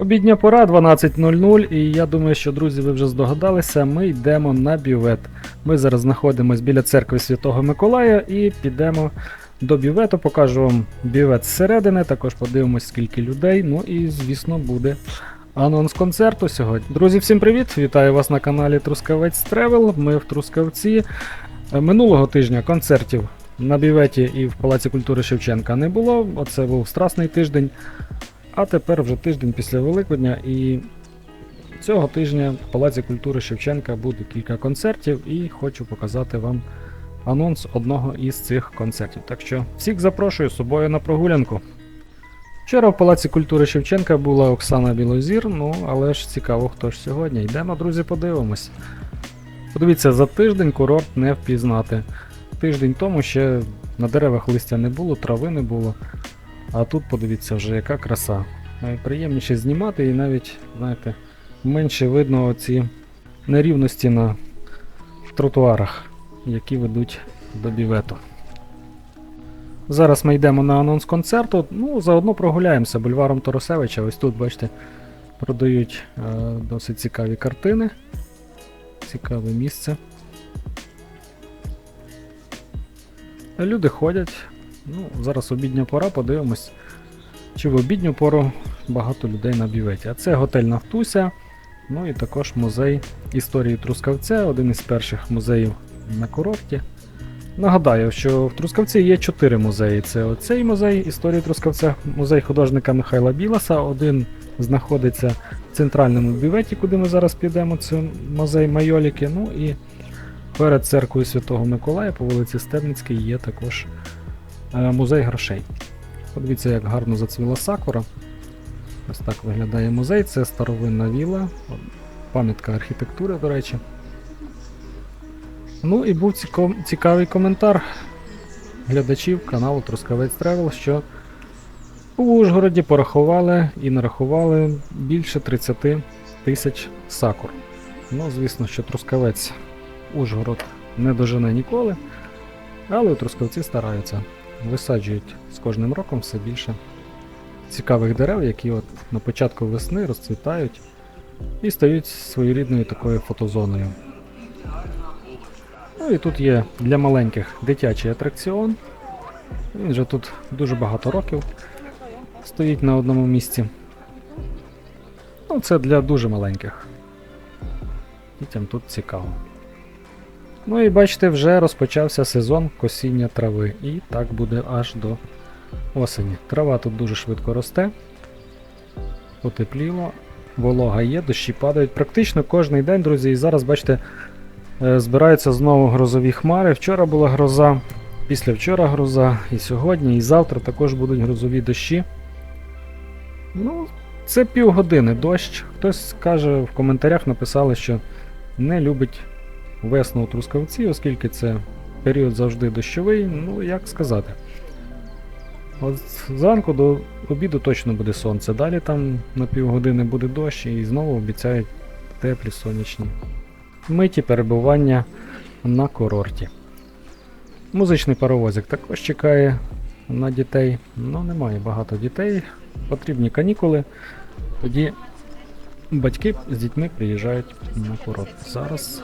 Обідня пора 12.00, і я думаю, що друзі, ви вже здогадалися, ми йдемо на бювет. Ми зараз знаходимося біля церкви Святого Миколая і підемо до бювету, покажу вам бювет зсередини, також подивимось, скільки людей. Ну і, звісно, буде анонс концерту сьогодні. Друзі, всім привіт! Вітаю вас на каналі Трускавець Тревел. Ми в Трускавці. Минулого тижня концертів на бюветі і в Палаці культури Шевченка не було. Оце був страсний тиждень. А тепер вже тиждень після Великодня і цього тижня в Палаці культури Шевченка буде кілька концертів і хочу показати вам анонс одного із цих концертів. Так що всіх запрошую з собою на прогулянку. Вчора в Палаці культури Шевченка була Оксана Білозір, ну але ж цікаво, хто ж сьогодні. Йдемо, друзі, подивимось. Подивіться, за тиждень курорт не впізнати. Тиждень тому ще на деревах листя не було, трави не було. А тут подивіться вже, яка краса. Найприємніше знімати і навіть, знаєте, менше видно ці нерівності на тротуарах, які ведуть до бівету. Зараз ми йдемо на анонс концерту. Ну, заодно прогуляємося бульваром Торосевича. Ось тут, бачите, продають е, досить цікаві картини. Цікаве місце. Люди ходять. Ну, зараз обідня пора, подивимось, чи в обідню пору багато людей на бюветі. А це готель Нафтуся, ну і також музей історії Трускавця, один із перших музеїв на курорті. Нагадаю, що в Трускавці є чотири музеї. Це оцей музей історії Трускавця, музей художника Михайла Біласа. Один знаходиться в центральному бюветі, куди ми зараз підемо. Це музей Майоліки. Ну і перед церквою Святого Миколая по вулиці Стебницькій є також музей грошей. Подивіться, як гарно зацвіла сакура. Ось так виглядає музей. Це старовинна віла, пам'ятка архітектури, до речі. Ну і був цікавий коментар глядачів каналу Трускавець Тревел, що у Ужгороді порахували і нарахували більше 30 тисяч сакур. Ну, звісно, що Трускавець Ужгород не дожене ніколи, але Трускавці стараються. Висаджують з кожним роком все більше цікавих дерев, які от на початку весни розцвітають і стають своєрідною такою фотозоною. Ну і тут є для маленьких дитячий атракціон. Він вже тут дуже багато років стоїть на одному місці. Ну, це для дуже маленьких. Дітям тут цікаво. Ну і бачите, вже розпочався сезон косіння трави. І так буде аж до осені. Трава тут дуже швидко росте. Потепліло, волога є, дощі падають. Практично кожен день, друзі, і зараз бачите, е, збираються знову грозові хмари. Вчора була гроза, післявчора гроза, і сьогодні, і завтра також будуть грозові дощі. Ну, це півгодини дощ. Хтось каже в коментарях написали, що не любить весну у Трускавці, оскільки це період завжди дощовий, ну як сказати. От зранку до обіду точно буде сонце. Далі там на півгодини буде дощ і знову обіцяють теплі сонячні миті перебування на курорті. Музичний паровозик також чекає на дітей. Ну, немає багато дітей. Потрібні канікули. Тоді батьки з дітьми приїжджають на курорт. Зараз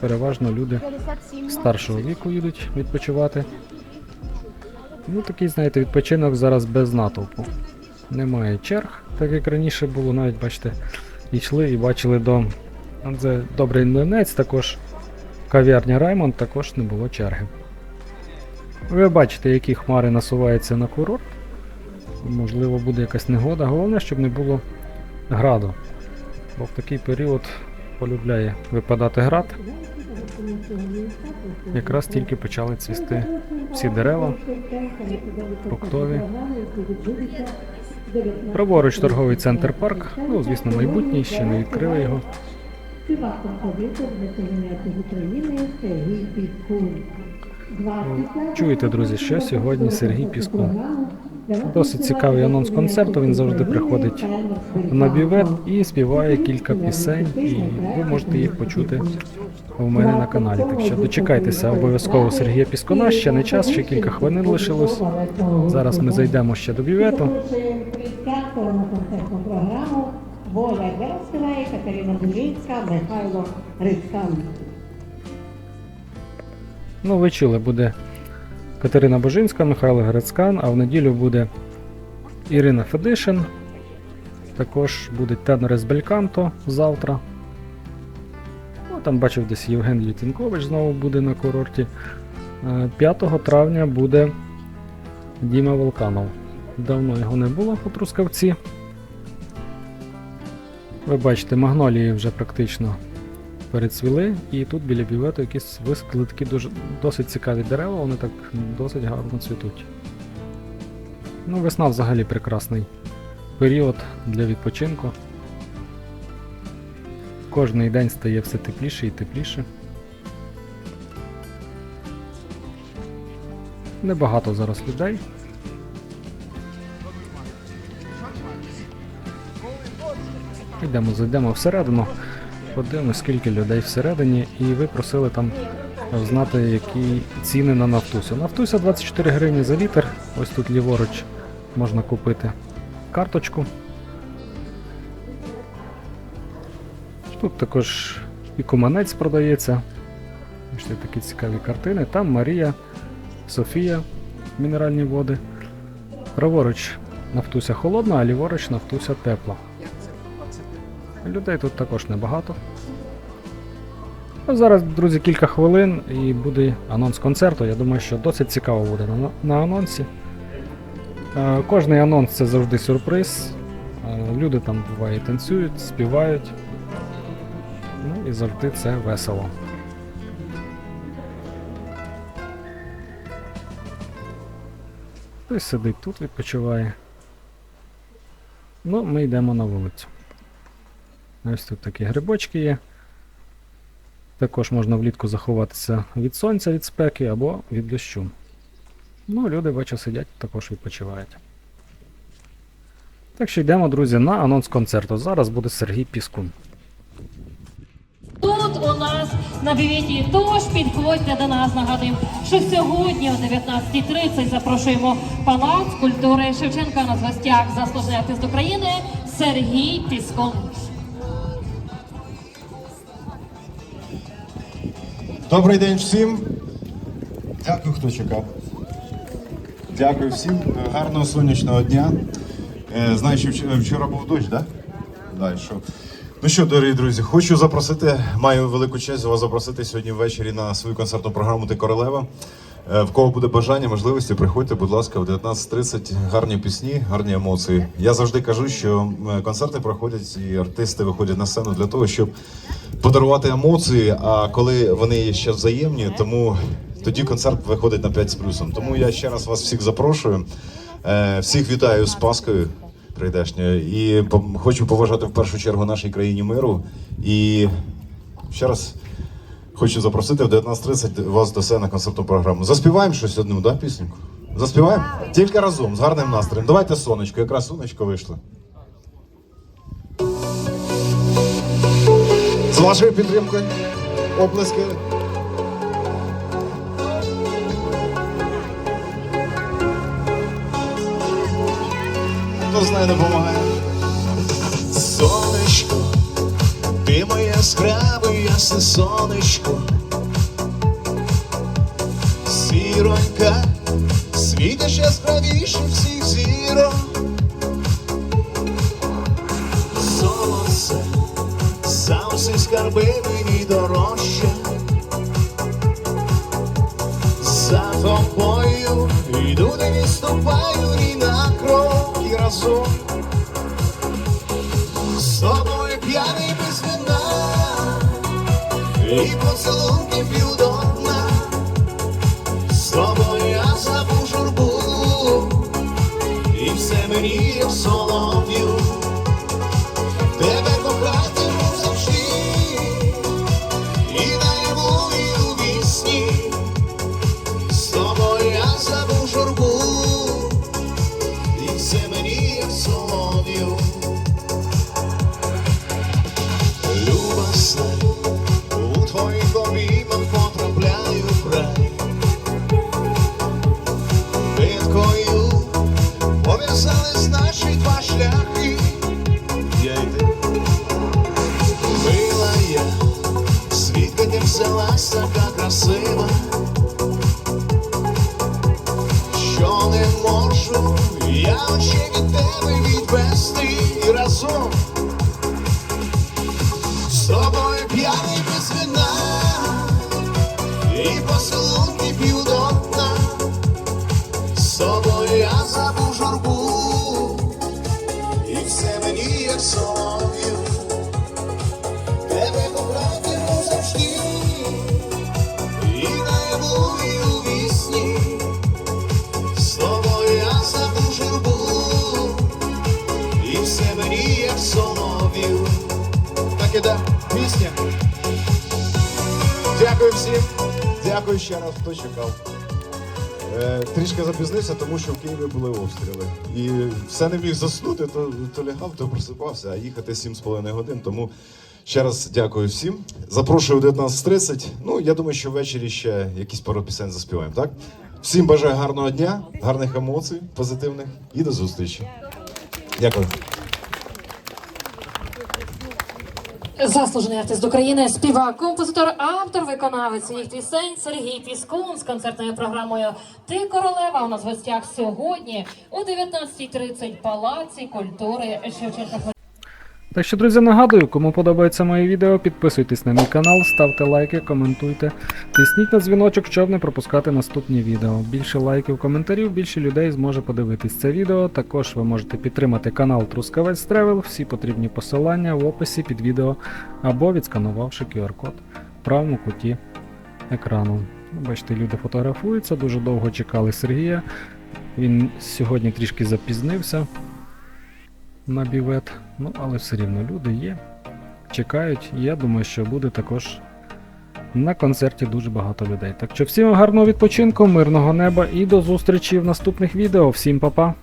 переважно люди старшого віку їдуть відпочивати. Ну, такий, знаєте, відпочинок зараз без натовпу. Немає черг, так як раніше було, навіть бачите, йшли і бачили до. Ну, Це добрий млинець, також кав'ярня Раймонд, також не було черги. Ви бачите, які хмари насуваються на курорт. Можливо, буде якась негода. Головне, щоб не було граду. Бо в такий період полюбляє випадати град. Якраз тільки почали цвісти всі дерева, фруктові. Праворуч торговий центр парк. Ну, звісно, майбутній, ще не відкрили його. Чуєте, друзі, що сьогодні Сергій Піскун. Досить цікавий анонс концерту. Він завжди приходить на бювет і співає кілька пісень, і ви можете їх почути у мене на каналі. Так що дочекайтеся обов'язково Сергія Піскуна. Ще не час, ще кілька хвилин лишилось. Зараз ми зайдемо ще до бювету. програму Воля Веселая, Катерина Булінська, Михайло Рицкан. Ну, ви чули, буде Катерина Божинська, Михайло Грицькан, а в неділю буде Ірина Федишин. Також буде тенори з Бельканто завтра. Ну, там бачив десь Євген Ютінкович знову буде на курорті. Е, 5 травня буде Діма Волканов. Давно його не було у Трускавці. Ви бачите, магнолії вже практично перецвіли, і тут біля бювету якісь висадили дуже, досить цікаві дерева, вони так досить гарно цвітуть. Ну, весна взагалі прекрасний період для відпочинку. Кожний день стає все тепліше і тепліше. Небагато зараз людей. Йдемо, зайдемо всередину, подивимось, скільки людей всередині, і ви просили там знати, які ціни на Нафтусю. Нафтуся 24 гривні за літр. Ось тут ліворуч можна купити карточку. Тут також і куманець продається. Бачите, такі цікаві картини. Там Марія, Софія, мінеральні води. Праворуч нафтуся холодна, а ліворуч нафтуся тепла. Людей тут також небагато. Ну, зараз, друзі, кілька хвилин і буде анонс концерту. Я думаю, що досить цікаво буде на, на анонсі. Е, кожний анонс це завжди сюрприз. Е, люди там буває танцюють, співають. Ну і завжди це весело. Хтось сидить тут, відпочиває. Ну, ми йдемо на вулицю. Ось тут такі грибочки є. Також можна влітку заховатися від сонця, від спеки або від дощу. Ну, люди, бачу, сидять, також відпочивають. Так що йдемо, друзі, на анонс концерту. Зараз буде Сергій Піскун. Тут у нас на бюветі тож підходьте до нас. Нагадуємо, що сьогодні о 19.30 запрошуємо Палац культури Шевченка на гостях заслужений артист України Сергій Піскун. Добрий день всім. Дякую, хто чекав. Дякую всім. Гарного сонячного дня. Е, Знаю, що вчора був дощ, так? Да? Ну що, дорогі друзі, хочу запросити, маю велику честь вас запросити сьогодні ввечері на свою концертну програму Ти королева. Е, В кого буде бажання, можливості, приходьте, будь ласка, в 19.30. Гарні пісні, гарні емоції. Я завжди кажу, що концерти проходять і артисти виходять на сцену для того, щоб подарувати емоції. А коли вони є ще взаємні, тому тоді концерт виходить на 5 з плюсом. Тому я ще раз вас всіх запрошую. Е, Всіх вітаю з Паскою прийдешньою. І хочу побажати в першу чергу нашій країні миру. І ще раз хочу запросити в 19.30 вас до себе на концертну програму. Заспіваємо щось одну, да, пісеньку? Заспіваємо? Тільки разом, з гарним настроєм. Давайте сонечко, якраз сонечко вийшло. З вашою підтримкою, оплески. Хто знає, допомагає. Сонечко, ти моє яскраве ясне сонечко, Зіронька, світиш яскравіше всіх зірок. Золоце, за усі скарби мені дорожче. За тобою йду, не відступаю ні на крок і разом. І поцілунки п'ю З тобою я забув І все мені солов'ю Розписались наші два шляхи, я й ти. Мила я, свідкання взялась така красива, що не можу, я очі від тебе відвести і разом. З тобою п'яний без вина. І посилаю. Мені як солов'ю. Так іде пісня. Дякую всім. Дякую ще раз, хто чекав. Е, трішки запізнився, тому що в Києві були обстріли. І все не міг заснути, то, то лягав, то просипався, а їхати 7,5 годин. Тому ще раз дякую всім. Запрошую в 19.30. Ну, я думаю, що ввечері ще якісь пару пісень заспіваємо, так? Всім бажаю гарного дня, гарних емоцій, позитивних і до зустрічі. Дякую. Заслужений артист України, співак, композитор, автор, виконавець своїх пісень Сергій Піскун з концертною програмою Ти королева у нас в гостях сьогодні о 19.30 Палаці культури Шевченка. Так що, друзі, нагадую, кому подобається моє відео, підписуйтесь на мій канал, ставте лайки, коментуйте, тисніть на дзвіночок, щоб не пропускати наступні відео. Більше лайків, коментарів, більше людей зможе подивитись це відео. Також ви можете підтримати канал Трускавець Тревел, всі потрібні посилання в описі під відео або відсканувавши QR-код в правому куті екрану. Бачите, люди фотографуються, дуже довго чекали Сергія. Він сьогодні трішки запізнився на бівет. Ну, але все рівно люди є, чекають. Я думаю, що буде також на концерті дуже багато людей. Так що всім гарного відпочинку, мирного неба і до зустрічі в наступних відео. Всім па-па!